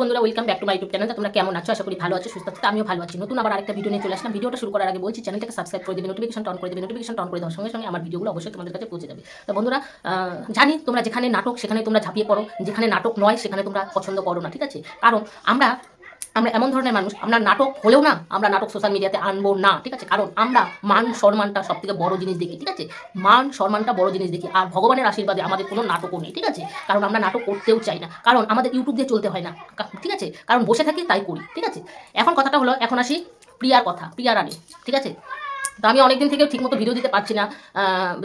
বন্ধুরা welcome back to my YouTube channel তোমরা কেমন আছো? আশা করি ভালো আছো, সুস্থ আছো আমিও ভালো আছি। নতুন আবার আরেকটা ভিডিও নিয়ে চলে আসলাম। ভিডিওটা শুরু করার আগে বলছি চ্যানেলটাকে সাবস্ক্রাইব করে দেবে নোটিফিকেশন অন করে দেবে। নোটিফিকেশন অন করে দেওয়ার সঙ্গে সঙ্গে আমার ভিডিওগুলো অবশ্যই তোমাদের কাছে পৌঁছে যাবে। তো বন্ধুরা জানি তোমরা যেখানে নাটক, সেখানে তোমরা ঝাঁপিয়ে পড়ো। যেখানে নাটক নয়, সেখানে তোমরা পছন্দ করো না, ঠিক আছে? কারণ আমরা আমরা এমন ধরনের মানুষ, আমরা নাটক হলেও না, আমরা নাটক সোশ্যাল মিডিয়াতে আনব না, ঠিক আছে? কারণ আমরা মান সম্মানটা সব থেকে বড় জিনিস দেখি, ঠিক আছে? মান সম্মানটা বড় জিনিস দেখি, আর ভগবানের আশীর্বাদে আমাদের কোনো নাটকও নেই, ঠিক আছে? কারণ আমরা নাটক করতেও চাই না, কারণ আমাদের ইউটিউব দিয়ে চলতে হয় না ঠিক আছে? কারণ বসে থাকি তাই করি, ঠিক আছে? এখন কথাটা হলো, এখন আসি প্রিয়ার কথা, প্রিয়া রানী, ঠিক আছে? তো আমি অনেকদিন থেকে ঠিকমতো ভিডিও দিতে পারছি না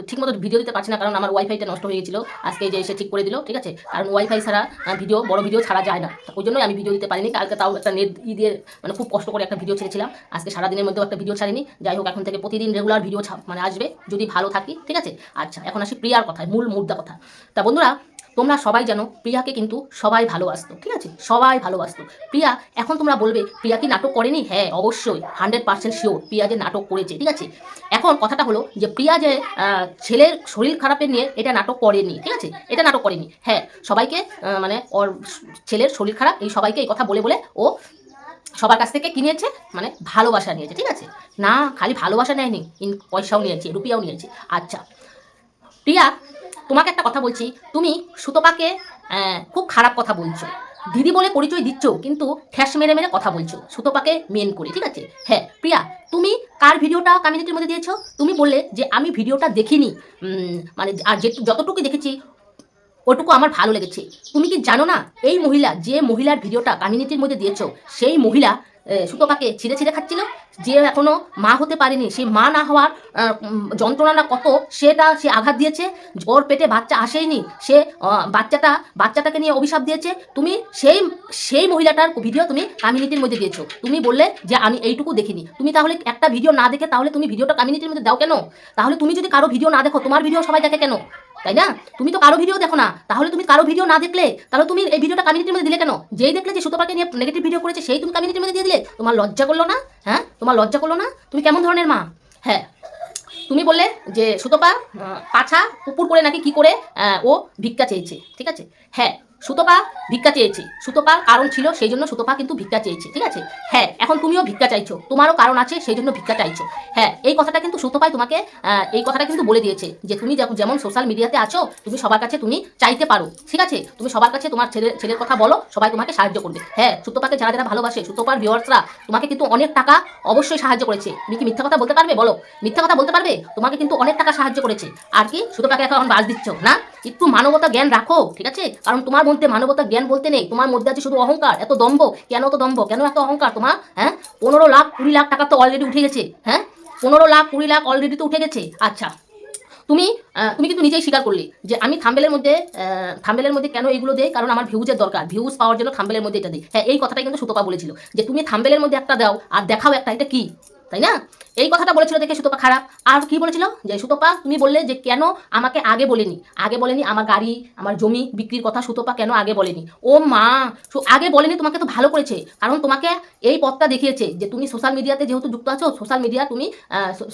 ঠিকমতো ভিডিও দিতে পারছি না, কারণ আমার ওয়াইফাইটা নষ্ট হয়ে গেছিল। আজকে যে এসে ঠিক করে দিল, ঠিক আছে? কারণ ওয়াইফাই ছাড়া ভিডিও বড় ভিডিও ছাড়া যায় না। ওই জন্যই আমি ভিডিও দিতে পারিনি। কালকে তাও একটা নেট ই দিয়ে মানে খুব কষ্ট করে একটা ভিডিও ছেড়েছিলাম। আজকে সারাদিনের মধ্যেও একটা ভিডিও ছাড়িনি। যাই হোক, এখন থেকে প্রতিদিন রেগুলার ভিডিও মানে আসবে, যদি ভালো থাকি, ঠিক আছে? আচ্ছা এখন আসি প্রিয়ার কথায়, মূল মুদ্রা কথা। তা বন্ধুরা তোমরা সবাই জানো প্রিয়াকে কিন্তু সবাই ভালোবাসতো, ঠিক আছে? সবাই ভালোবাসতো। প্রিয়া, এখন তোমরা বলবে, প্রিয়া কি নাটক করেনি? হ্যাঁ অবশ্যই হান্ড্রেড পার্সেন্ট শিওর প্রিয়া যে নাটক করেছে, ঠিক আছে? এখন কথাটা হলো যে, প্রিয়া যে ছেলের শরীর খারাপের নিয়ে এটা নাটক করেনি, ঠিক আছে? এটা নাটক করেনি। হ্যাঁ সবাইকে মানে ওর ছেলের শরীর খারাপ, এই সবাইকে এই কথা বলে বলে ও সবার কাছ থেকে কিনেছে মানে ভালোবাসা নিয়েছে, ঠিক আছে? না, খালি ভালোবাসা নেয়নি পয়সাও নিয়েছে, রুপিয়াও নিয়েছে। আচ্ছা প্রিয়া তোমাকে একটা কথা বলছি, তুমি সুতপাকে খুব খারাপ কথা বলছো। দিদি বলে পরিচয় দিচ্ছ, কিন্তু ঠ্যাস মেরে মেরে কথা বলছো। সুতপাকে মেন করে, ঠিক আছে? হ্যাঁ প্রিয়া, তুমি কার ভিডিওটা কমিউনিটির মধ্যে দিয়েছ? তুমি বললে যে আমি ভিডিওটা দেখিনি। মানে আর যে যতটুকু দেখেছি ওটুকু আমার ভালো লেগেছে। তুমি কি জানো না, এই মহিলা, যে মহিলার ভিডিওটা কমিউনিটির মধ্যে দিয়েছ, সেই মহিলা সুতপাকে ছিঁড়ে ছিঁড়ে খাচ্ছিল, যে এখনও মা হতে পারেনি। সেই মা না হওয়ার যন্ত্রণাটা কত, সেটা সে আঘাত দিয়েছে। ওর পেটে বাচ্চা আসেইনি, সে বাচ্চাটা, বাচ্চাটাকে নিয়ে অভিশাপ দিয়েছে। তুমি সেই সেই মহিলাটার ভিডিও তুমি কমিউনিটির মধ্যে দিয়েছ। তুমি বললে যে আমি এইটুকু দেখিনি। তুমি তাহলে একটা ভিডিও না দেখে তাহলে তুমি ভিডিওটা কমিউনিটির মধ্যে দাও কেন? তাহলে তুমি যদি কারও ভিডিও না দেখো, তোমার ভিডিও সবাই দেখে কেন? তাই না? তুমি তো কারও ভিডিও দেখো না। তাহলে তুমি কারও ভিডিও না দেখলে, তাহলে তুমি এই ভিডিওটা কমিউনিটির মধ্যে দিলে কেন? যেই দেখলে যে সুতপাকে নিয়ে নেগেটিভ ভিডিও করেছে, সেই তুমি কমিউনিটির মধ্যে দিয়ে দিলে? তোমার লজ্জা করল না? হ্যাঁ? তোমার লজ্জা করল না? তুমি কেমন ধরনের মা? হ্যাঁ। তুমি বললে যে সুতপা পাছা, পুকুর করে নাকি কি করে ও ভিক্ষা চেয়েছে, ঠিক আছে? হ্যাঁ। সুতপা ভিক্ষা চেয়েছে। সুতপার কারণ ছিল সেই জন্য সুতপা কিন্তু ভিক্ষা চেয়েছে, ঠিক আছে? হ্যাঁ এখন তুমিও ভিক্ষা চাইছো। তোমারও কারণ আছে, সেই জন্য ভিক্ষা চাইছো। হ্যাঁ এই কথাটা কিন্তু সুতপাই তোমাকে এই কথাটা কিন্তু বলে দিয়েছে যে তুমি যেমন সোশ্যাল মিডিয়াতে আছো, তুমি সবার কাছে তুমি চাইতে পারো, ঠিক আছে? তুমি সবার কাছে তোমার ছেলে, ছেলের কথা বলো, সবাই তোমাকে সাহায্য করবে। হ্যাঁ সুতপাকে যারা যারা ভালোবাসে, সুতপার ভিউয়ার্সরা তোমাকে কিন্তু অনেক টাকা অবশ্যই সাহায্য করেছে। তুমি কি মিথ্যা কথা বলতে পারবে? বলো। মিথ্যা কথা বলতে পারবে? তোমাকে কিন্তু অনেক টাকা সাহায্য করেছে। আর কি? সুতপাকে এখন বাস দিচ্ছ, না? একটু মানবতা জ্ঞান রাখো, ঠিক আছে? কারণ তোমার মধ্যে মানবতা জ্ঞান বলতে নেই, তোমার মধ্যে আছে শুধু অহংকার, এত দম্ভ। কেন তো দম্ভ? কেন এত অহংকার তোমার? হ্যাঁ? পনেরো লাখ, কুড়ি লাখ টাকা তো অলরেডি উঠে গেছে হ্যাঁ? পনেরো লাখ, কুড়ি লাখ অলরেডি তো উঠে গেছে। আচ্ছা তুমি তুমি কিন্তু নিজেই স্বীকার করলে যে আমি থাম্বেলের মধ্যে থাম্বেলের মধ্যে কেন এইগুলো দেয় কারণ আমার ভিউজের দরকার। ভিউজ পাওয়ার জন্য থাম্বেলের মধ্যে এটা দিই। হ্যাঁ এই কথাটাই কিন্তু সুতপা বলেছিল যে তুমি থাম্বেলের মধ্যে একটা দাও আর দেখাও একটা, এটা কি? তাই না? এই কথাটা বলেছিল দেখে সুতপা খারাপ। আর কি বলেছিল? যে, সুতপা, তুমি বললে যে, কেন আমাকে আগে বলেনি? আগে বলেনি আমার গাড়ি, আমার জমি বিক্রির কথা সুতপা কেন আগে বলেনি? ও মা আগে বলেনি তোমাকে তো ভালো করেছে। কারণ তোমাকে এই পথটা দেখিয়েছে যে, তুমি সোশ্যাল মিডিয়াতে যেহেতু যুক্ত আছো সোশ্যাল মিডিয়া তুমি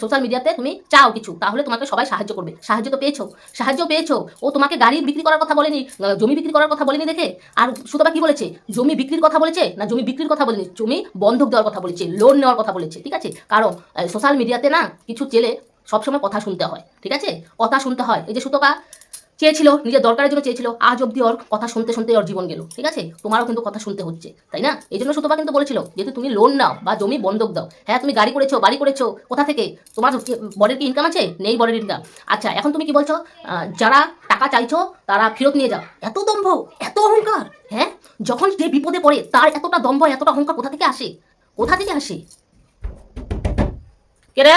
সোশ্যাল মিডিয়াতে তুমি চাও কিছু, তাহলে তোমাকে সবাই সাহায্য করবে। সাহায্য তো পেয়েছ, সাহায্য পেয়েছ। ও তোমাকে গাড়ি বিক্রি করার কথা বলেনি জমি বিক্রি করার কথা বলেনি দেখে? আর সুতপা কি বলেছে? জমি বিক্রির কথা বলেছে না জমি বিক্রির কথা বলেনি? জমি বন্ধক দেওয়ার কথা বলেছে লোন নেওয়ার কথা বলেছে, ঠিক আছে? কারণ সোশ্যাল মিডিয়াতে না কিছু চেলে সবসময় কথা শুনতে হয়, ঠিক আছে? কথা শুনতে হয়। এই যে সুতপা চেয়েছিল, নিজের দরকারের জন্য চেয়েছিল, আজ অব্দি ওর কথা শুনতে শুনতে ওর জীবন গেল, ঠিক আছে? তোমারও কিন্তু কথা শুনতে হচ্ছে, তাই না? এই জন্য সুতপা কিন্তু বলেছিল, যেহেতু তুমি লোন নাও বা জমি বন্ধক দাও হ্যাঁ তুমি গাড়ি করেছ, বাড়ি করেছ, কোথা থেকে? তোমার বরের কি ইনকাম আছে? নেই বরের ইনকাম আচ্ছা এখন তুমি কি বলছো? যারা টাকা চাইছো, তারা ফেরত নিয়ে যাও। এত দম্ভ, এত অহংকার হ্যাঁ? যখন যে বিপদে পড়ে, তার এতটা দম্ভ, এতটা অহংকার কোথা থেকে আসে? কোথা থেকে আসে? কে রে?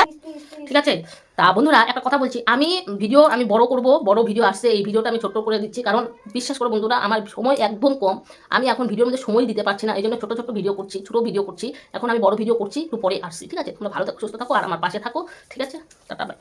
ঠিক আছে? তা বন্ধুরা, একটা কথা বলছি। আমি ভিডিও আমি বড় করব, বড় ভিডিও আসছে, এই ভিডিওটা আমি ছোট্ট করে দিচ্ছি। কারণ বিশ্বাস করো বন্ধুরা, আমার সময় একদম কম। আমি এখন ভিডিওর মধ্যে সময় দিতে পারছি না এই জন্য ছোটো ছোটো ভিডিও করছি, ছোটো ভিডিও করছি। এখন আমি বড় ভিডিও করছি, একটু পরে আসছি। ঠিক আছে? তোমরা ভালো থাকো, সুস্থ থাকো, আর আমার পাশে থাকো। ঠিক আছে? Tata bye